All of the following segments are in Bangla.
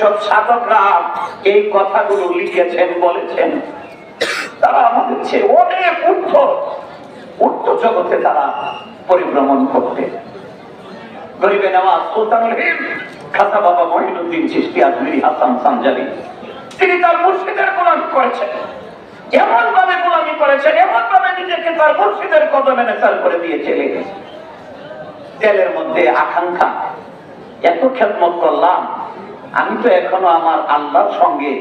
সব সাধকরা এই কথাগুলো লিখেছেন, বলেছেন। তারা আমাদের অনেক জগতে তারা পরিভ্রমণ করতে গরিবে সুলতানুল হিন্দ খাতা বাবা মহিনুদ্দিন চিস্তি আজমিরি হাসান সানজারি তিনি তার মুর্শিদের গোলামি করেছেন। এমন ভাবে গোলামি করেছেন এমন ভাবে নিজেকে তার মুর্শিদের কদমে নেচার করে দিয়ে চলে গেছে। তেলের মধ্যে আকাঙ্ক্ষা, এত খেদমত করলাম আমি তো এখনও আমার আল্লাহর সঙ্গে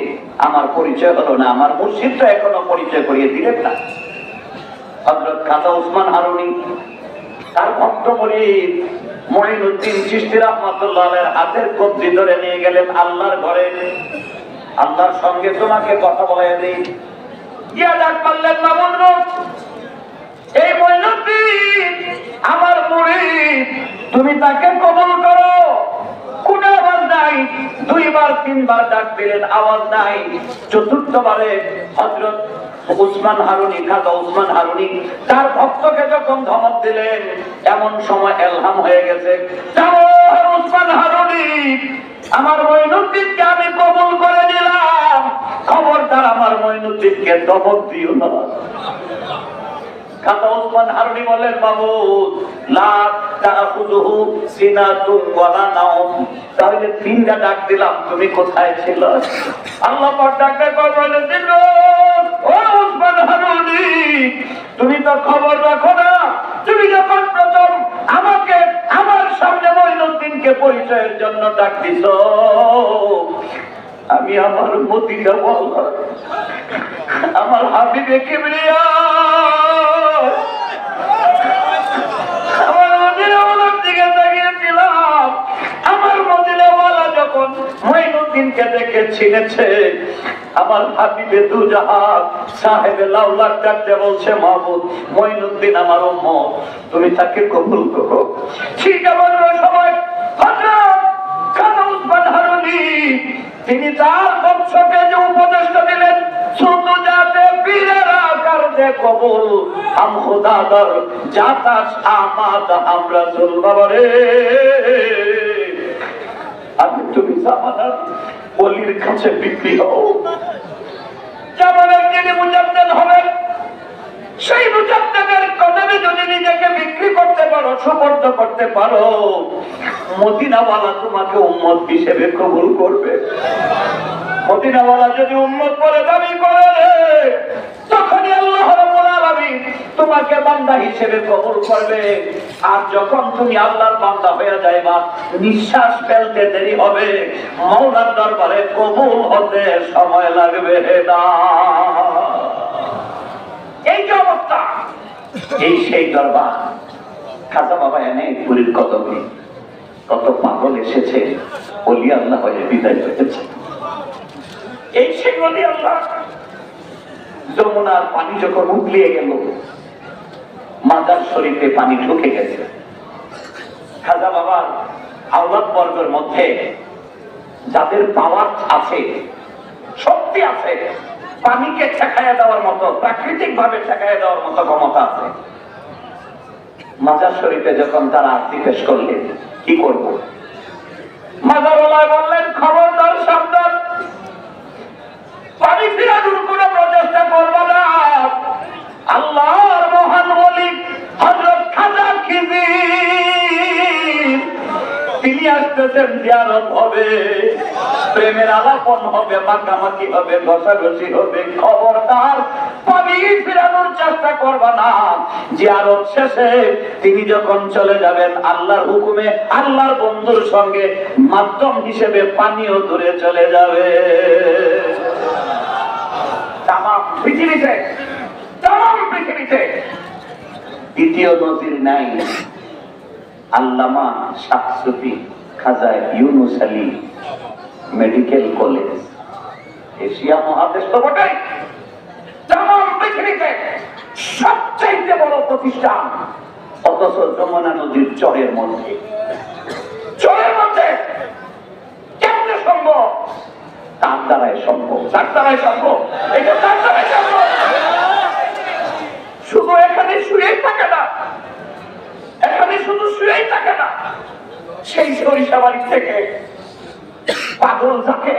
আমার পরিচয় হলো না, আমার মুর্শিদ তো এখনও পরিচয় করিয়ে দিলেন না। হজরত খাজা উসমান হারুনি, তার ভক্ত মরিদ মহিনুদ্দিন চিস্তি রহমতুল্লাহ হাতের কবজি ধরে নিয়ে গেলেন আল্লাহর ঘরে। আল্লাহর সঙ্গে তোমাকে কথা বলে দিই। ইয়া ডাক পারলেন না বন্ধু, এই মহিনুদ্দিন আমার মুরিদ তুমি তাকে কবল করো কোন আওয়াজ নাই দুইবার, তিনবার ডাক দিলেন আওয়াজ নাই। চতুর্থবারে হজরত উসমান হারুনি খাজা উসমান হারুনি, তার ভক্তকে যখন ধমক দিলেন, এমন সময় এলহাম হয়ে গেছে উসমান হারুনি, আমার মইনুদ্দিনকে আমি কবুল করে নিলাম। খবরদার আমার মইনুদ্দিনকে ধমক দিও না। খাতা ওসমান হারুনি বলেন বাবু লা তাখুযুহু ওয়ালা নাওম। তাহলে তিনটা ডাক দিলাম, তুমি কোথায় ছিল? আল্লাহ পাক ডাকতে কয় বলে দিল ও ওসমান হারুনি, তুমি তো খবর রাখো না। তুমি যখন প্রথম আমাকে আমার সামনে মঈনুদ্দিনকে পরিচয়ের জন্য ডাক দিছো, আমি আমার মতিটা বললাম, আমার হাবিবে কিবরিয়া দেখে ছিনেছে আমার হাবিবে দু সাহেবে লাউলার ডাকতে বলছে, মাহবুব, মঈনুদ্দিন আমার উম্মত তুমি তাকে কবুল করো। ঠিক আমার সময় তিনি তার বংশকে যে উপদেষ্টা দিলেন, শুধু যাতে বীরেরা কারণে কবুল, হাম খুদাদার জাতাস আমাদ, আমরা চল বাবারে আমি তুমি জামানার বলির কাছে বিক্রি জামানার যিনি হবেন, সেই কদমে যদি নিজেকে বিক্রি করতে পারো সুপর্দ করতে পারো, মদিনাওয়ালা তোমাকে উম্মত হিসেবে কবুল করবে। মদিনাওয়ালা যদি উম্মত করে দাবি করে, তখনই আল্লাহ তোমাকে বান্দা হিসেবে কবুল করবে। আর যখন তুমি আল্লাহর বান্দা হয়ে যাইবা, নিঃশ্বাস ফেলতে দেরি হবে। মৌলার দরবারে কবুল হতে সময় লাগবে না। এই যে অবস্থা, এই সেই দরবার। খাজা বাবা এনে পুরীর কদমে কত পাগল এসেছে অলি আল্লাহ হয়ে বিদায় হয়েছে। এই সেই অলি আল্লাহ, যমুনার পানি যখন উতলিয়ে গেল মাদার শরীফে পানি ঢুকে গেছে। খাজা বাবার আওলাদ বর্গের মধ্যে যাদের পাওয়ার আছে, শক্তি আছে, পানিকে ঠেকাইয়া দেওয়ার মতো প্রাকৃতিক ভাবে ঠেকাইয়া দেওয়ার মতো ক্ষমতা আছে। মাজার শরীফে যখন তারা আর্থিক পেশ করলেন, কি করব? প্রেমের আলাপন হবে, মাখামাখি হবে, ঘষাঘষি হবে, খবরদার। চেষ্টা করবা না। শেষে তিনি যখন চলে যাবেন, আল্লাহর হুকুমে আল্লাহর বন্ধুর সঙ্গে মাধ্যম হিসেবে পানিও দূরে চলে যাবে। তামাম পৃথিবীতে তামাম পৃথিবীতে দ্বিতীয় নদীর নাই। আল্লামা Shahsufi Khaja Yunus Ali medical college. Asia মহাদেশ তো বটেই। তামাম পৃথিবীতে সবচাইতে বড় প্রতিষ্ঠান, অথচ যমুনা নদীর চরের মধ্যে। চরের মধ্যে কেমনে সম্ভব? তার দ্বারাই সম্ভব। তার দ্বারাই সম্ভব। এটা তার দ্বারাই সম্ভব। শুধু এখানে শুয়েই থাকে না শুধু থাকে না। সেই সরিষাবাড়ি থেকে পাগল যাকে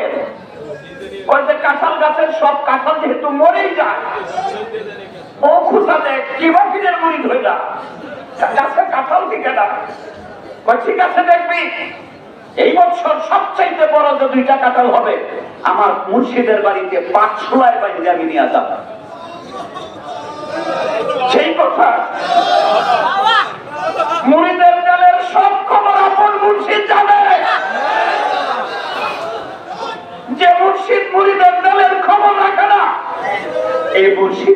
সব কাঁঠাল বড় দুইটা কাঁঠাল হবে, আমার মুর্শিদের বাড়িতে পাঁচ ছোলায় বাড়িতে আমি নিয়ে যাব সেই কথা মুড়িদের ডালের সব খবর আপন মুর্শিদ জানে যে মুর্শিদ মুড়িদের ডালের খবর রাখে না এই মুর্শিদ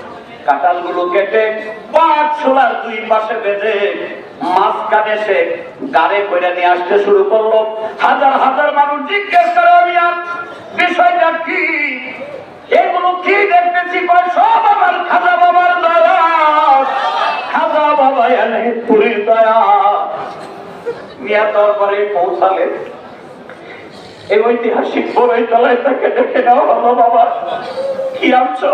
কাঁঠালগুলো কেটে পাঁচ ছোলার দুই পাশে বেঁধে মাঝখানে সে গাড়ে করে নিয়ে আসতে শুরু করল। হাজার হাজার মানুষ জিজ্ঞেস করে, আমি আর বিষয়টা কি? এগুলো কি দেখতেছি? সব আমার খাজা বাবার দয়া খাজা বাবা এনে পুরীর দয়া। মিয়া দরবারে পৌঁছালে। এই ঐতিহাসিক বড়ই তলায় তাকে দেখে নাও, বাবা বাবা, কি আনছো?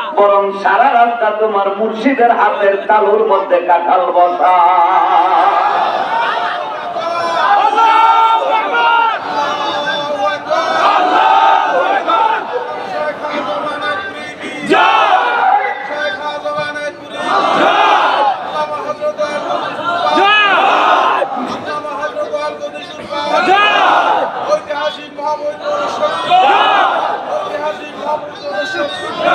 বরং সারা রাস্তা তোমার মুর্শিদের হাতের তালুর মধ্যে কাঁঠাল বসা।